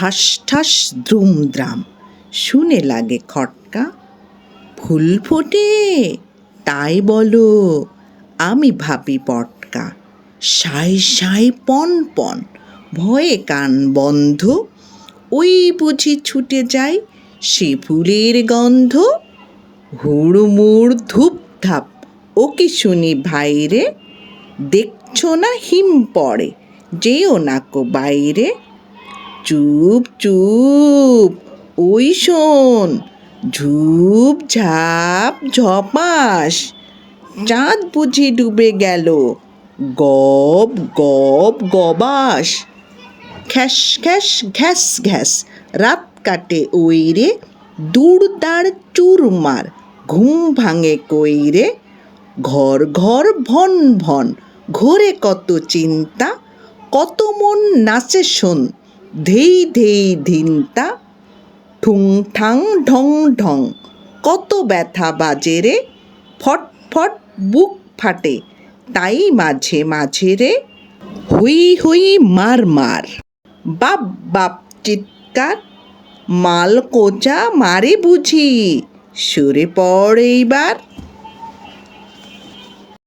ঠাস ঠাস দ্রুম দ্রাম। শুনে লাগে খটকা। ফুল ফোটে, তাই বলো, আমি ভাবি পটকা। সাই সাই পন পন, ভয়ে কান বন্ধ। ওই বুঝি ছুটে যায় সে ফুলের গন্ধ। হুড়মুড় ধূপ ধাপ, ও কি শুনি ভাইরে? দেখছ না হিম পড়ে, যেও না কো বাইরে। চুপ চুপ। ওই শোন ঝুপ ঝাপ, ঝপাস। চাঁদ বুঝি ডুবে গেল। গব গব, গবাস। খ্যাস খ্যাস, ঘ্যাস ঘ্যাস। রাত কাটে ওই রে। দূর দাঁড় চুরমার ঘুম ভাঙে কই রে? ঘর ঘর, ভন ভন। ঘোরে কত চিন্তা। কত মন নাচে শোন। ধেই ধেই ধিনতা, ঠুং ঠাং ঢং ঢং, কত ব্যথা বাজে রে, ফট ফট বুক ফাটে, তাই মাঝে মাঝে রে, হুই হুই মার মার, বাপ বাপ চিৎকার, মাল কোচা মারে বুঝি, সরে পড় এইবার।